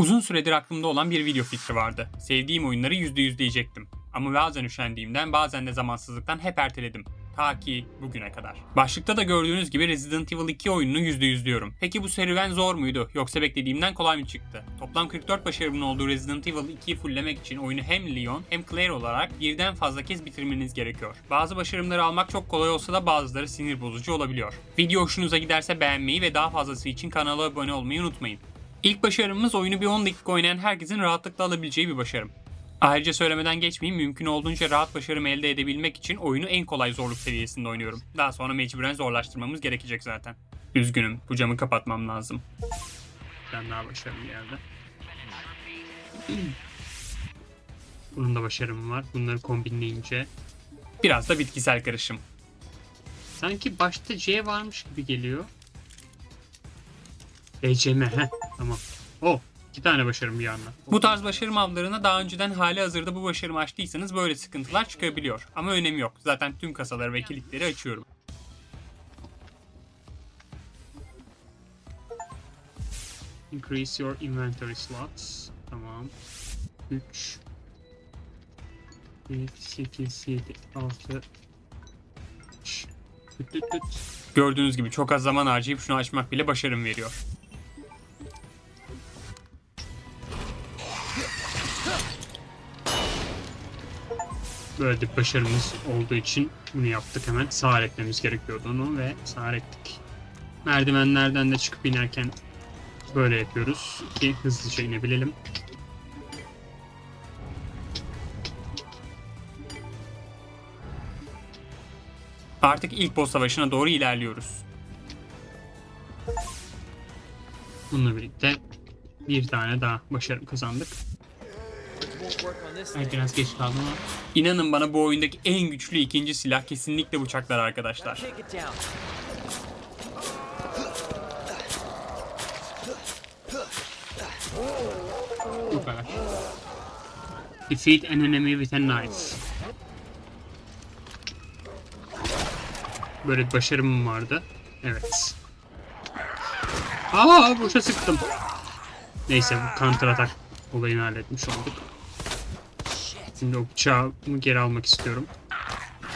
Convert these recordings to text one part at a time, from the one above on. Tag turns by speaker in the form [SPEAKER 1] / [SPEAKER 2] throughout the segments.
[SPEAKER 1] Uzun süredir aklımda olan bir video fikri vardı. Sevdiğim oyunları %100 diyecektim. Ama bazen üşendiğimden bazen de zamansızlıktan hep erteledim. Ta ki bugüne kadar. Başlıkta da gördüğünüz gibi Resident Evil 2 oyununu %100 diyorum. Peki bu serüven zor muydu yoksa beklediğimden kolay mı çıktı? Toplam 44 başarımın olduğu Resident Evil 2'yi fulllemek için oyunu hem Leon hem Claire olarak birden fazla kez bitirmeniz gerekiyor. Bazı başarımları almak çok kolay olsa da bazıları sinir bozucu olabiliyor. Video hoşunuza giderse beğenmeyi ve daha fazlası için kanala abone olmayı unutmayın. İlk başarımız oyunu bir 10 dakika oynayan herkesin rahatlıkla alabileceği bir başarım. Ayrıca söylemeden geçmeyeyim mümkün olduğunca rahat başarım elde edebilmek için oyunu en kolay zorluk seviyesinde oynuyorum. Daha sonra mecburen zorlaştırmamız gerekecek zaten. Üzgünüm bu camı kapatmam lazım. Ben daha başarım geldi. Bunun da başarımı var. Bunları kombinleyince. Biraz da bitkisel karışım. Sanki başta C varmış gibi geliyor. BCM heh tamam. Oh iki tane başarım bir yandan. Bu tarz başarım avlarına daha önceden hali hazırda bu başarımı açtıysanız böyle sıkıntılar çıkabiliyor. Ama önemi yok. Zaten tüm kasaları ve kilitleri açıyorum. Increase your inventory slots. Tamam. 3 1, 8, 7, 6 Gördüğünüz gibi çok az zaman harcayıp şunu açmak bile başarım veriyor. Böyle bir başarımız olduğu için bunu yaptık hemen. Sağır etmemiz gerekiyordu onu ve sağır ettik. Merdivenlerden de çıkıp inerken böyle yapıyoruz ki hızlıca inebilelim. Artık ilk boss savaşına doğru ilerliyoruz. Bununla birlikte bir tane daha başarım kazandık. Evet biraz geç kaldım ama. İnanın bana bu oyundaki en güçlü ikinci silah kesinlikle bıçaklar arkadaşlar. Defeat an enemy with a knife. Böyle bir başarımım vardı. Evet. Aa boşa sıktım. Neyse bu counter atak olayını halletmiş olduk. Şimdi o bıçağı geri almak istiyorum.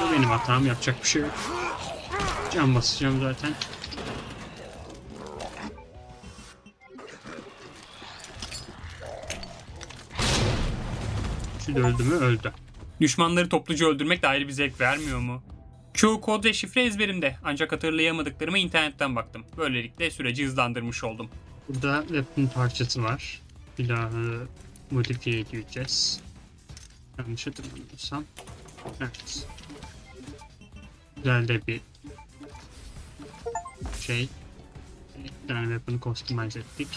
[SPEAKER 1] Bu benim hatam yapacak bir şey yok. Can basacağım zaten. Şimdi öldü mü? Öldü. Düşmanları topluca öldürmek de ayrı bir zevk vermiyor mu? Çoğu kod ve şifre ezberimde ancak hatırlayamadıklarıma internetten baktım. Böylelikle süreci hızlandırmış oldum. Burada weapon parçası var. Silahı modifiye edeceğiz. Yanlış hatırlamıyorsam. Evet. Güzel de bir şey. Bir tane weapon'ı customize ettik.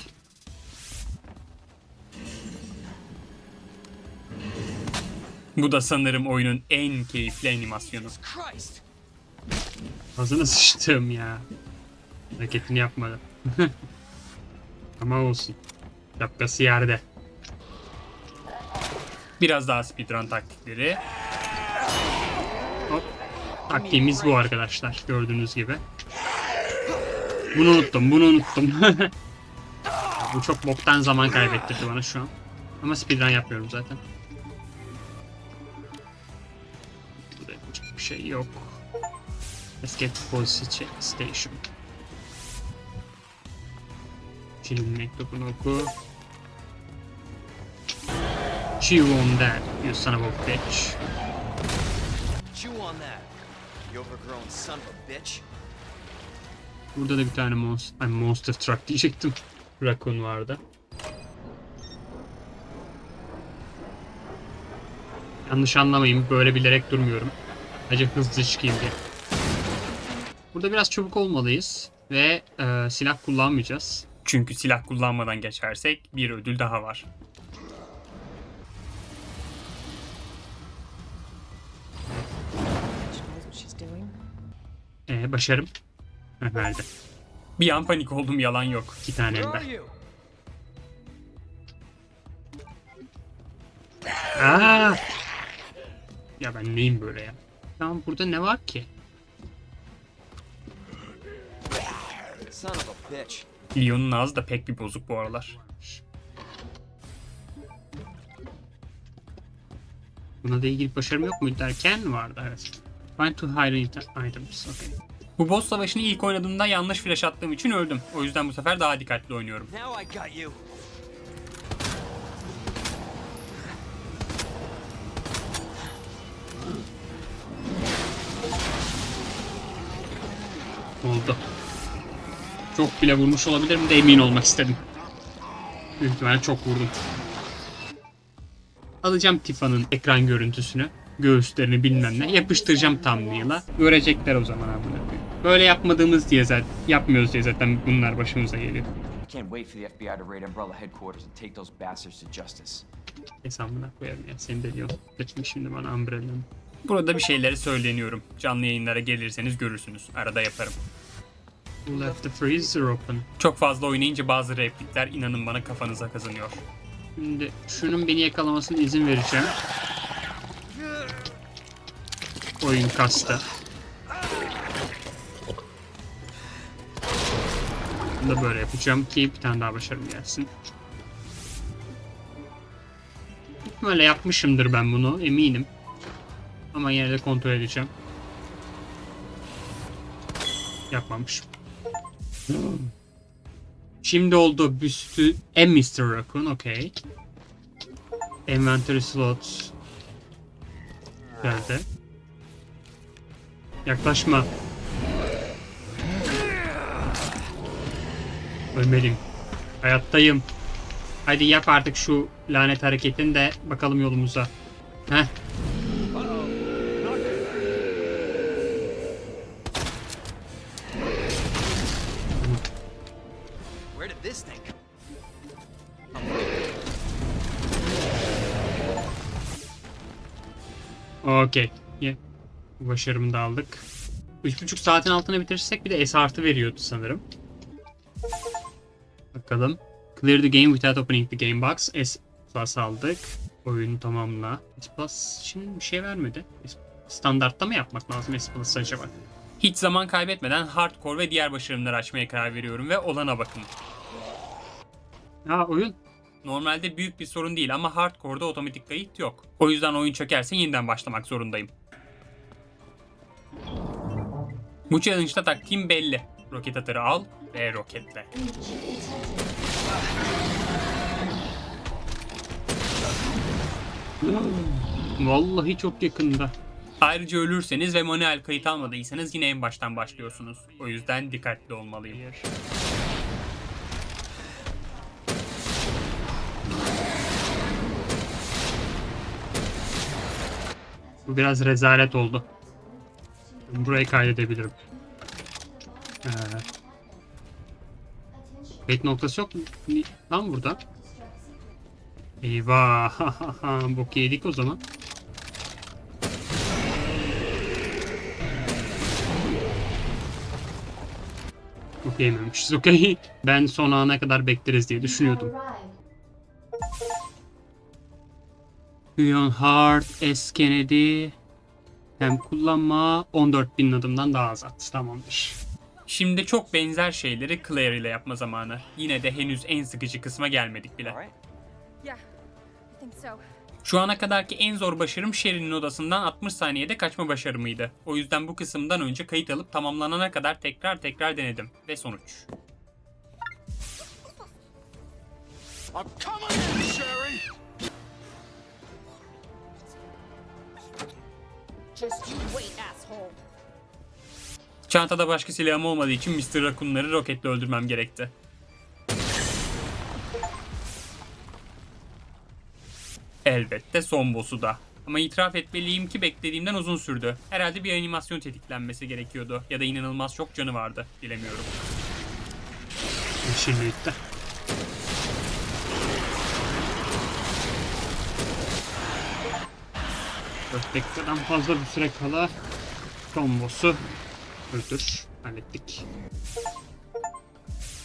[SPEAKER 1] Bu da sanırım oyunun en keyifli animasyonu. Ağzına sıçtım ya. Hareketini yapmadı. Ama olsun. Şapkası yerde. Biraz daha speedrun taktikleri. Hop. Taktiğimiz bu arkadaşlar. Gördüğünüz gibi. Bunu unuttum. Bunu unuttum. bu çok boktan zaman kaybettirdi bana şu an. Ama speedrun yapıyorum zaten. Burada yapacak bir şey yok. Let's get to policy check station. Şimdi mektubunu oku. Chew on that, you son of a bitch.
[SPEAKER 2] Chew on that, you overgrown son of a bitch.
[SPEAKER 1] Burada da bir tane monster, ay monster truck diyecektim. Raccoon vardı. Yanlış anlamayın, böyle bilerek durmuyorum. Acı hızlı çıkayım diye. Burada biraz çabuk olmalıyız ve e, silah kullanmayacağız. Çünkü silah kullanmadan geçersek bir ödül daha var. Ee, başarım. Herhalde. Bir an panik oldum yalan yok. İki tane
[SPEAKER 2] elimde.
[SPEAKER 1] Aa! Ah! Ya ben neyim böyle ya? Tamam burada ne var ki? Leon'un ağzı da pek bir bozuk bu aralar. Buna da ilgili başarım yok mu derken vardı evet. Find to hide it- items. Okay. Bu boss savaşını ilk oynadığımda yanlış flash attığım için öldüm. O yüzden bu sefer daha dikkatli oynuyorum.
[SPEAKER 2] Now I got you.
[SPEAKER 1] Oldu. Çok bile vurmuş olabilirim de emin olmak istedim. Büyük ihtimalle çok vurdum. Alacağım Tifa'nın ekran görüntüsünü. Göğüslerini bilmem ne. Yapıştıracağım thumbnail'a. Görecekler o zaman koyayım. Böyle yapmadığımız diye zaten yapmıyoruz diye zaten bunlar başımıza geliyor.
[SPEAKER 3] Can't wait for the FBI to raid Umbrella headquarters and take those bastards to justice.
[SPEAKER 1] Hesabına koyarım ya. Seni de diyorum. Kaçmış şimdi bana Umbrella'nın. Burada bir şeyleri söyleniyorum. Canlı yayınlara gelirseniz görürsünüz. Arada yaparım. Left the freezer open? Çok fazla oynayınca bazı replikler inanın bana kafanıza kazanıyor. Şimdi şunun beni yakalamasına izin vereceğim. Oyun kastı. Bunu da böyle yapacağım ki bir tane daha başarım gelsin. Böyle yapmışımdır ben bunu eminim. Ama yine de kontrol edeceğim. Yapmamışım. Şimdi oldu büstü en Mr. Raccoon okey. Inventory slot geldi. Yaklaşma. Ölmeliyim. Hayattayım. Hadi yap artık şu lanet hareketini de bakalım yolumuza. Heh.
[SPEAKER 2] Where did
[SPEAKER 1] Bu başarımı da aldık. 3,5 saatin altına bitirirsek bir de S artı veriyordu sanırım. Bakalım. Clear the game without opening the game box. S plus aldık. Oyunu tamamla. S plus için bir şey vermedi. Standartta mı yapmak lazım S plus acaba? Hiç zaman kaybetmeden hardcore ve diğer başarımları açmaya karar veriyorum ve olana bakın. Ha oyun. Normalde büyük bir sorun değil ama hardcore'da otomatik kayıt yok. O yüzden oyun çökerse yeniden başlamak zorundayım. Bu challenge'da taktiğim belli. Roket atarı al ve roketle. Vallahi çok yakında. Ayrıca ölürseniz ve manuel kayıt almadıysanız yine en baştan başlıyorsunuz. O yüzden dikkatli olmalıyım. Bu biraz rezalet oldu. Burayı kaydedebilirim. Ee, kayıt noktası yok mu? Lan burada. Eyvah. Bok yedik o zaman. Bok yememişiz okey. Ben son ana kadar bekleriz diye düşünüyordum. Leonhard S. Kennedy hem kullanma 14.000 adımdan daha az at. Tamamdır. Şimdi çok benzer şeyleri Claire ile yapma zamanı. Yine de henüz en sıkıcı kısma gelmedik bile. Şu ana kadarki en zor başarım Sherry'nin odasından 60 saniyede kaçma başarımıydı. O yüzden bu kısımdan önce kayıt alıp tamamlanana kadar tekrar tekrar denedim. Ve sonuç.
[SPEAKER 2] I'm coming in,
[SPEAKER 1] Çantada başka silahım olmadığı için Mr. Raccoon'ları roketle öldürmem gerekti. Elbette son boss'u da. Ama itiraf etmeliyim ki beklediğimden uzun sürdü. Herhalde bir animasyon tetiklenmesi gerekiyordu. Ya da inanılmaz çok canı vardı. Bilemiyorum. Şimdi 4 dakikadan fazla bir süre kala son boss'u öldür. Hallettik.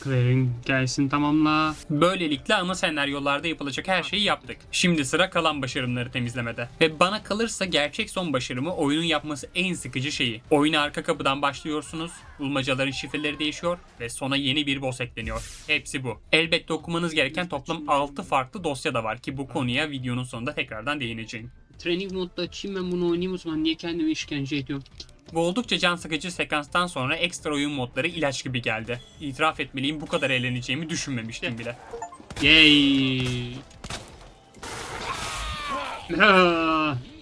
[SPEAKER 1] Claire'in hikayesini tamamla. Böylelikle ana senaryolarda yapılacak her şeyi yaptık. Şimdi sıra kalan başarımları temizlemede. Ve bana kalırsa gerçek son başarımı oyunun yapması en sıkıcı şeyi. Oyuna arka kapıdan başlıyorsunuz, bulmacaların şifreleri değişiyor ve sona yeni bir boss ekleniyor. Hepsi bu. Elbette okumanız gereken toplam 6 farklı dosya da var ki bu konuya videonun sonunda tekrardan değineceğim.
[SPEAKER 4] Training modda açayım ben bunu oynayayım o zaman. Niye kendime işkence ediyorum?
[SPEAKER 1] Bu oldukça can sıkıcı sekanstan sonra ekstra oyun modları ilaç gibi geldi. İtiraf etmeliyim bu kadar eğleneceğimi düşünmemiştim bile.
[SPEAKER 4] Yay!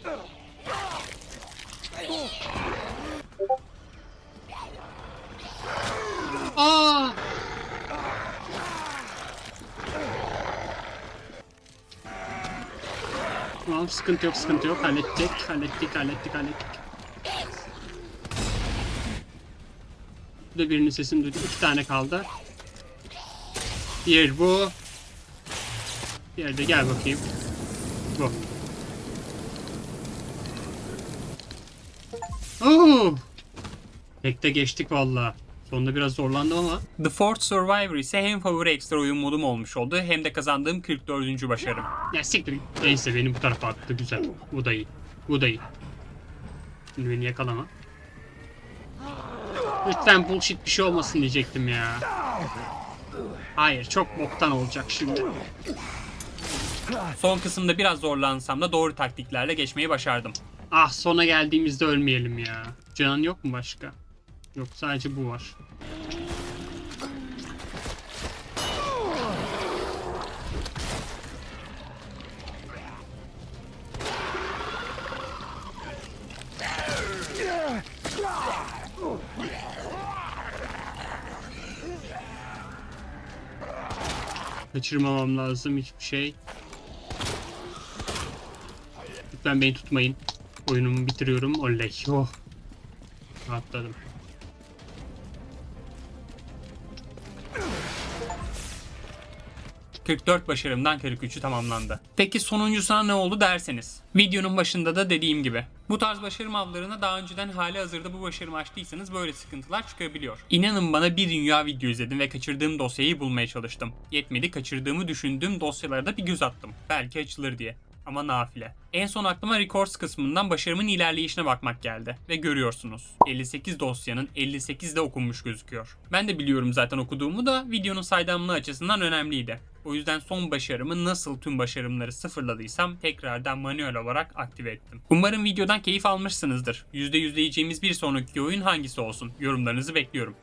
[SPEAKER 4] sıkıntı yok sıkıntı yok hallettik hallettik hallettik hallettik. Bu da birinin sesini duydum. İki tane kaldı. Diğer bu. Diğer de gel bakayım. Bu. Oo! Tekte geçtik valla. Sonunda biraz zorlandım ama.
[SPEAKER 1] The Fourth Survivor ise hem favori ekstra oyun modum olmuş oldu hem de kazandığım 44. başarım.
[SPEAKER 4] Ya siktir. Neyse beni bu tarafa attı güzel. Bu da iyi. Bu da iyi. Şimdi beni yakalama. Lütfen bullshit bir şey olmasın diyecektim ya. Hayır çok boktan olacak şimdi.
[SPEAKER 1] Son kısımda biraz zorlansam da doğru taktiklerle geçmeyi başardım.
[SPEAKER 4] Ah sona geldiğimizde ölmeyelim ya. Can yok mu başka? Yok sadece bu var. Kaçırmamam lazım hiçbir şey. Lütfen beni tutmayın. Oyunumu bitiriyorum. Oley. Oh. Rahatladım.
[SPEAKER 1] ...44 başarımdan 43'ü tamamlandı. Peki sonuncusuna ne oldu derseniz? Videonun başında da dediğim gibi. Bu tarz başarım avlarına daha önceden hali hazırda bu başarımı açtıysanız böyle sıkıntılar çıkabiliyor. İnanın bana bir dünya video izledim ve kaçırdığım dosyayı bulmaya çalıştım. Yetmedi kaçırdığımı düşündüğüm dosyalara da bir göz attım. Belki açılır diye ama nafile. En son aklıma Records kısmından başarımın ilerleyişine bakmak geldi. Ve görüyorsunuz. 58 dosyanın 58 de okunmuş gözüküyor. Ben de biliyorum zaten okuduğumu da videonun saydamlığı açısından önemliydi. O yüzden son başarımı nasıl tüm başarımları sıfırladıysam tekrardan manuel olarak aktive ettim. Umarım videodan keyif almışsınızdır. %100 diyeceğimiz bir sonraki oyun hangisi olsun? Yorumlarınızı bekliyorum.